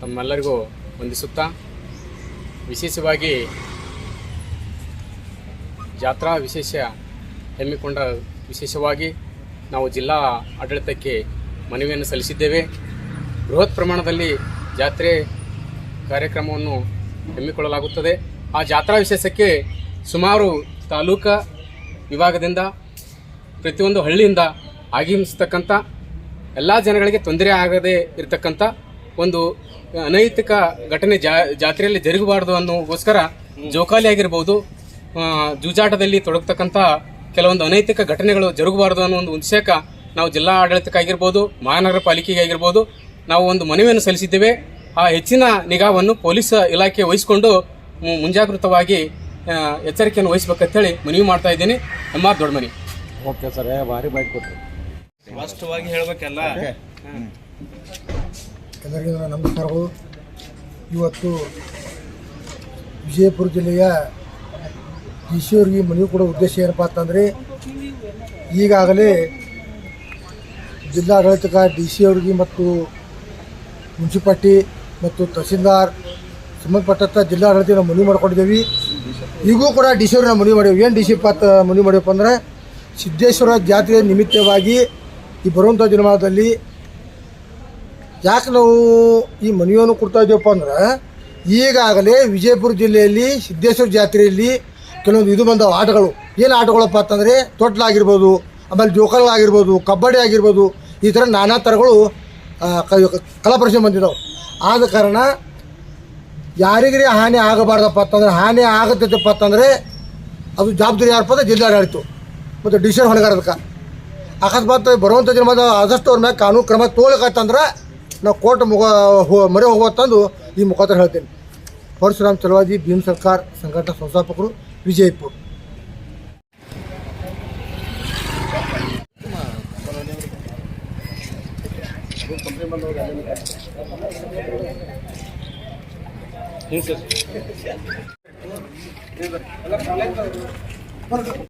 ತಮ್ಮೆಲ್ಲರಿಗೂ ವಂದಿಸುತ್ತಾ, ವಿಶೇಷವಾಗಿ ಜಾತ್ರಾ ವಿಶೇಷ ಹೆಮ್ಮಿಕೊಂಡ ವಿಶೇಷವಾಗಿ ನಾವು ಜಿಲ್ಲಾ ಆಡಳಿತಕ್ಕೆ ಮನವಿಯನ್ನು ಸಲ್ಲಿಸಿದ್ದೇವೆ. ಬೃಹತ್ ಪ್ರಮಾಣದಲ್ಲಿ ಜಾತ್ರೆ ಕಾರ್ಯಕ್ರಮವನ್ನು ಹಮ್ಮಿಕೊಳ್ಳಲಾಗುತ್ತದೆ. ಆ ಜಾತ್ರಾ ವಿಶೇಷಕ್ಕೆ ಸುಮಾರು ತಾಲೂಕಾ ವಿಭಾಗದಿಂದ ಪ್ರತಿಯೊಂದು ಹಳ್ಳಿಯಿಂದ ಆಗಮಿಸ್ತಕ್ಕಂಥ ಎಲ್ಲ ಜನಗಳಿಗೆ ತೊಂದರೆ ಆಗದೇ ಇರತಕ್ಕಂಥ ಒಂದು ಅನೈತಿಕ ಘಟನೆ ಜಾ ಜಾತ್ರೆಯಲ್ಲಿ ಜರುಗಬಾರ್ದು ಅನ್ನೋಗೋಸ್ಕರ ಜೋಕಾಲಿ ಆಗಿರ್ಬೋದು ಜೂಜಾಟದಲ್ಲಿ ತೊಡಗತಕ್ಕಂಥ ಕೆಲವೊಂದು ಅನೈತಿಕ ಘಟನೆಗಳು ಜರುಗಬಾರದು ಅನ್ನೋ ಒಂದು ಉದ್ದೇಶಕ ನಾವು ಜಿಲ್ಲಾ ಆಡಳಿತಕ್ಕಾಗಿರ್ಬೋದು ಮಹಾನಗರ ಪಾಲಿಕೆಗೆ ಆಗಿರ್ಬೋದು ನಾವು ಒಂದು ಮನವಿಯನ್ನು ಸಲ್ಲಿಸಿದ್ದೇವೆ. ಆ ಹೆಚ್ಚಿನ ನಿಗಾವನ್ನು ಪೊಲೀಸ್ ಇಲಾಖೆ ವಹಿಸಿಕೊಂಡು ಮುಂಜಾಗೃತವಾಗಿ ವಹಿಸ್ಬೇಕಂತ ಎಚ್ಚರಿಕೆಯನ್ನು ವಹಿಸ್ಬೇಕಂತೇಳಿ ಮನವಿ ಮಾಡ್ತಾ ಇದ್ದೀನಿ. ನಮ್ಮ ದೊಡ್ಡ ಮನೆ. ಓಕೆ ಸರ್ ಏ ಭಾರಿ ಬೈಕ್ ಕೊಟ್ಟರು ಸ್ಪಷ್ಟವಾಗಿ ಹೇಳ್ಬೇಕಲ್ಲ? ಎಲ್ಲರಿಗೂ ನಮಸ್ಕಾರಗಳು. ಇವತ್ತು ವಿಜಯಪುರ ಜಿಲ್ಲೆಯ ಈಶ್ವರಿಗೆ ಮನವಿ ಕೊಡೋ ಉದ್ದೇಶ ಏನಪ್ಪ ಅಂತಂದರೆ, ಈಗಾಗಲೇ ಜಿಲ್ಲಾಡಳಿತಕ ಡಿ ಸಿ ಅವ್ರಿಗೆ ಮತ್ತು ಮುನ್ಸಿಪಾಲ್ಟಿ ಮತ್ತು ತಹಸೀಲ್ದಾರ್ ಸಂಬಂಧಪಟ್ಟಂಥ ಜಿಲ್ಲಾಡಳಿತ ನಾವು ಮನವಿ ಮಾಡ್ಕೊಂಡಿದ್ದೀವಿ. ಈಗೂ ಕೂಡ ಡಿ ಸಿ ಅವ್ರನ್ನ ಮನವಿ ಮಾಡೀವಿ. ಏನು ಡಿ ಸಿ ಪಾತ್ ಮನವಿ ಮಾಡಿವಪ್ಪ ಅಂದರೆ, ಸಿದ್ದೇಶ್ವರ ಜಾತ್ರೆಯ ನಿಮಿತ್ತವಾಗಿ ಈ ಬರುವಂಥ ದಿನಮಾನದಲ್ಲಿ ಯಾಕೆ ನಾವು ಈ ಮನವಿಯನ್ನು ಕೊಡ್ತಾ ಇದ್ದೇವಪ್ಪ ಅಂದ್ರೆ, ಈಗಾಗಲೇ ವಿಜಯಪುರ ಜಿಲ್ಲೆಯಲ್ಲಿ ಸಿದ್ದೇಶ್ವರ ಜಾತ್ರೆಯಲ್ಲಿ ಕೆಲವೊಂದು ಇದು ಬಂದವು ಆಟಗಳು. ಏನು ಆಟಗಳಪ್ಪ ಅಂತಂದರೆ, ತೊಟ್ಲಾಗಿರ್ಬೋದು, ಆಮೇಲೆ ಜೋಕಾಲಾಗಿರ್ಬೋದು ಕಬಡ್ಡಿ ಆಗಿರ್ಬೋದು, ಈ ಥರ ನಾನಾ ಥರಗಳು ಕಲಾಪ್ರಶ್ನೆ ಬಂದಿದ್ದಾವೆ. ಆದ ಕಾರಣ ಯಾರಿಗರೇ ಹಾನಿ ಆಗಬಾರ್ದಪ್ಪ ಅಂತಂದ್ರೆ, ಹಾನಿ ಆಗತ್ತೈತಪ್ಪ ಅಂತಂದರೆ, ಅದು ಜವಾಬ್ದಾರಿ ಯಾರಪ್ಪ ಅಂದರೆ ಜಿಲ್ಲಾಡಳಿತ ಮತ್ತು ಡಿಸಿಷನ್ ಹೊಣೆಗಾರದಕ್ಕೆ ಅಕಸ್ಮಾತ್ ಬರುವಂಥ ಜನ ಆದಷ್ಟು ಅವ್ರ ಮ್ಯಾಲೆ ಕಾನೂನು ಕ್ರಮ ತೊಗೊಳಕತ್ತಂದ್ರೆ ನಾವು ಕೋರ್ಟ್ ಮುಗ ಹೋ- ಮೊರೆ ಹೋಗುವಂತಂದು ಈ ಮುಖಾಂತರ ಹೇಳ್ತೇನೆ ಪರಶುರಾಮ್ ಚಲವಾದಿ ಭೀಮ್ ಸರ್ಕಾರ್ ಸಂಘಟನಾ ಸಂಸ್ಥಾಪಕರು ವಿಜಯಪುರ ಹ್ಞೂ ಸರ್